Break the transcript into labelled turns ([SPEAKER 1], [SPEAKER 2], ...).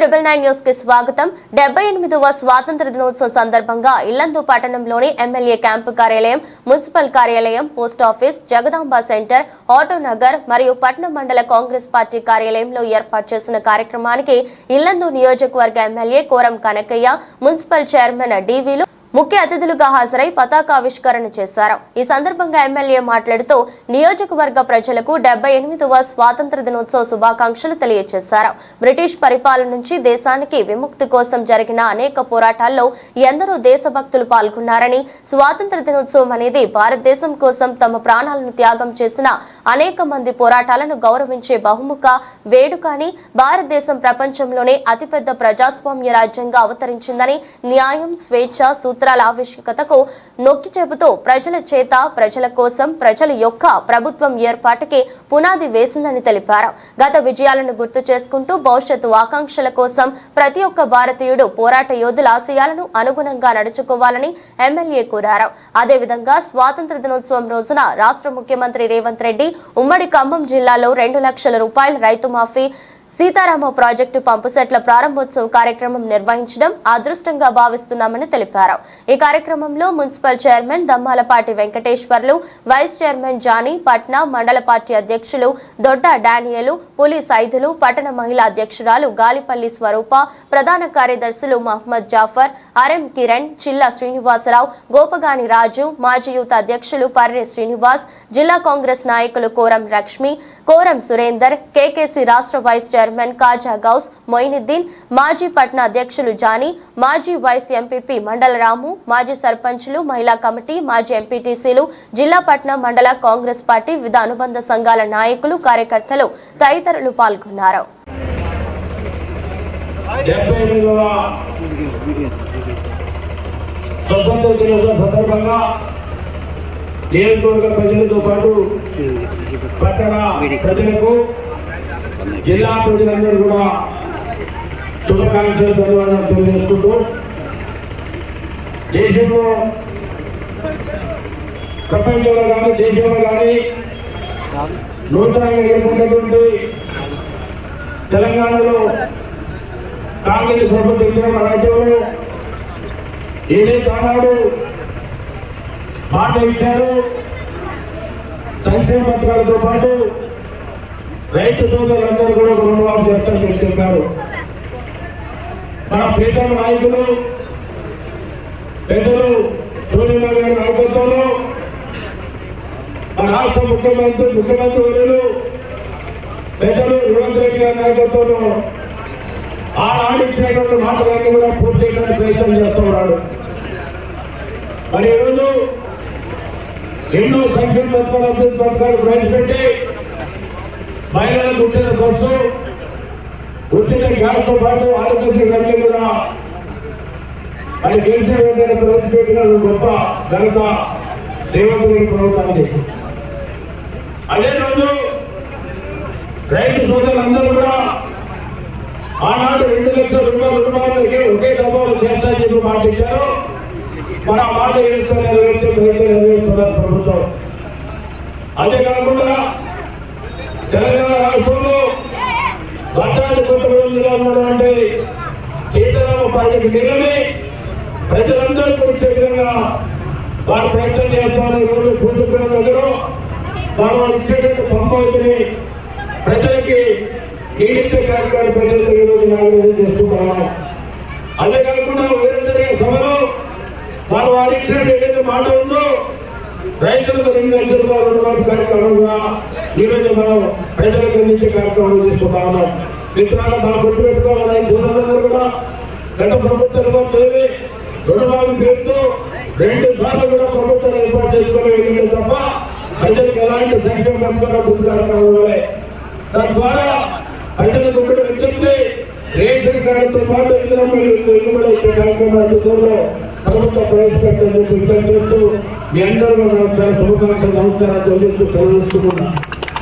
[SPEAKER 1] triple nine news కి స్వాగతం డెబ్బై ఎనిమిదవ స్వాతంత్ర దినోత్సవ సందర్భంగా ఇల్లందు పట్టణంలోని ఎమ్మెల్యే క్యాంపు కార్యాలయం మున్సిపల్ కార్యాలయం post office Jagadamba centre auto Nagar మరియు పట్టణ మండల కాంగ్రెస్ పార్టీ కార్యాలయంలో ఏర్పాటు చేసిన కార్యక్రమానికి ఇల్లందు నియోజకవర్గ MLA Koram Kanakaiah municipal chairman డివిలు ముఖ్య అతిథులుగా హాజరై పతాకావిష్కరణ చేశారు ఈ సందర్భంగా ఎమ్మెల్యే మాట్లాడుతూ నియోజకవర్గ ప్రజలకు డెబ్బై ఎనిమిదవ స్వాతంత్ర దినోత్సవ శుభాకాంక్షలు తెలియజేశారు బ్రిటిష్ పరిపాలన నుంచి దేశానికి విముక్తి కోసం జరిగిన అనేక పోరాటాల్లో ఎందరో దేశభక్తులు పాల్గొన్నారని స్వాతంత్ర దినోత్సవం అనేది భారతదేశం కోసం తమ ప్రాణాలను త్యాగం చేసిన అనేక మంది పోరాటాలను గౌరవించే బహుముఖ వేడుక అని భారతదేశం ప్రపంచంలోనే అతిపెద్ద ప్రజాస్వామ్య రాజ్యంగా అవతరించిందని న్యాయం స్వేచ్ఛ సూత్రాల ఆవశ్యకతకు నొక్కి చెబుతూ ప్రజల చేత ప్రజల కోసం ప్రజల యొక్క ప్రభుత్వం ఏర్పాటుకి పునాది వేసిందని తెలిపారు గత విజయాలను గుర్తు చేసుకుంటూ భవిష్యత్తు ఆకాంక్షల కోసం ప్రతి ఒక్క భారతీయుడు పోరాట యోధుల ఆశయాలను అనుగుణంగా నడుచుకోవాలని ఎమ్మెల్యే కోరారు అదేవిధంగా స్వాతంత్ర దినోత్సవం రోజున రాష్ట్ర ముఖ్యమంత్రి రేవంత్ రెడ్డి ఉమ్మడి ఖమ్మం జిల్లాలో రెండు లక్షల రూపాయల రైతు మాఫీ సీతారామ ప్రాజెక్టు పంపుసెట్ల ప్రారంభోత్సవ కార్యక్రమం నిర్వహించడం అదృష్టంగా భావిస్తున్నామని తెలిపారు ఈ కార్యక్రమంలో municipal chairman Dammalapati Venkateswarlu vice chairman Jani పట్నా మండల పార్టీ అధ్యక్షులు దొడ్డ డానియలు పులి సైదులు పట్టణ మహిళా అధ్యక్షురాలు గాలిపల్లి స్వరూప ప్రధాన కార్యదర్శులు మహమ్మద్ జాఫర్ ఆర్ఎం కిరణ్ చిల్లా శ్రీనివాసరావు గోపగాని రాజు మాజీ యూత్ అధ్యక్షులు పర్రె శ్రీనివాస్ జిల్లా కాంగ్రెస్ నాయకులు కోరం లక్ష్మి కోరం సురేందర్ కేకేసీ రాష్ట్ర వైస్ చైర్మన్ కాజా గౌస్ మొయినుద్దీన్ మాజీ పట్నా అధ్యక్షులు జానీ మాజీ వైస్ ఎంపీపీ మండల రాము మాజీ సర్పంచ్లు మహిళా కమిటీ మాజీ ఎంపీటీసీలు జిల్లా పట్నం మండల కాంగ్రెస్ పార్టీ వివిధ అనుబంధ సంఘాల నాయకులు కార్యకర్తలు తదితరులు పాల్గొన్నారు స్వతంత్ర దినోత్సవం సందర్భంగా నియోజకవర్గ ప్రజలతో పాటు పట్టణ ప్రజలకు జిల్లా ప్రజలందరూ కూడా శుభాకాంక్షలు ధన్యవాదాలు తెలియజేసుకుంటూ దేశంలో ప్రపంచంలో కానీ దేశంలో కానీ నూతనంగా ఏర్పడినటువంటి తెలంగాణలో కాంగ్రెస్ ప్రభుత్వం రాజ్యంలో ఏదే ఆనాడు మాట ఇచ్చారు సంక్షేమ పత్రాలతో పాటు రైతు సోదరులందరూ కూడా రుణమాఫీ చేస్తా చెప్తున్నారు మా పేదల నాయకులు పెద్దలు సూర్యనారాయణ గారి నాయకత్వంలో మా రాష్ట్ర ముఖ్యమంత్రి ముఖ్యమంత్రి వర్యులు పెద్దలు రేవంత్ రెడ్డి గారి నాయకత్వంలో ఆ ఆడించినటువంటి మాటలన్నీ కూడా పూర్తి చేయడానికి ప్రయత్నం చేస్తూ ఉన్నాడు మరి ఈరోజు ఎన్నో సంక్షేమ పథకాలు అభివృద్ధి పథకాలు ప్రవేశపెట్టి మహిళలకు ఉచిత కోసం ఉచిత గ్యాస్తో పాటు ఆరోగ్యశ్రీ కంటే కూడా మరి కేసీఆర్ వెంటనే
[SPEAKER 2] ప్రవేశపెట్టిన గొప్ప ఘనత దేవతలు ప్రభుత్వాన్ని అదే రోజు రైతు సోదరులందరూ కూడా ఆనాడు రెండు లక్షల రూపాయల రూపాయలకి ఒకే డబ్బాలు చేస్తా చెప్పి మాట ఇచ్చారు మన మాట నెరవేర్చే ప్రభుత్వం అదే కాకుండా తెలంగాణ రాష్ట్రంలో లక్షాది కొత్త రోజులుగా ఉన్నటువంటి సీతారామ పార్టీకి నిలవి ప్రజలందరూ కూర్చే విధంగా వారు ప్రయత్నం చేస్తామని రోజు కూర్చుకున్న దగ్గర వారు ఇచ్చేటువంటి సంభావితని ప్రజలకి ఈడిచ్చే కార్యక్రమాన్ని ప్రజలకు ఈరోజు నాగరికం చేస్తున్నాము అంతేకాకుండా వేరే జరిగే సభలో వారు వారి ఇచ్చినట్టు ఏదైతే మాట ఉందో రైతులకు రెండు లక్షల రూపాయలు కార్యక్రమంగా ఈరోజు మనం ప్రజలకు అందించే కార్యక్రమాలు చేసుకుంటా ఉన్నాం మిత్రాలు మనం గుర్తుపెట్టుకోవాలి దూరందరూ కూడా గత ప్రభుత్వంలో మేమే రుణమాఫీ పేరుతో రెండు సార్లు కూడా ప్రభుత్వం ఏర్పాటు చేసుకునే తప్ప ప్రజలకు ఎలాంటి సంక్షేమ పథకాలు దాని ద్వారా రేషన్ కార్డుతో పాటు ఇందులో ఇల్లుబడి వచ్చే కార్యక్రమాలు జిల్లాలో ప్రభుత్వం ప్రవేశపెట్టేందుకు విజ్ఞప్తి చేస్తూ మీ అందరూ శుభకాంక్షలు నమస్కారాలు చెల్లిస్తూ సెలవుస్తున్నాను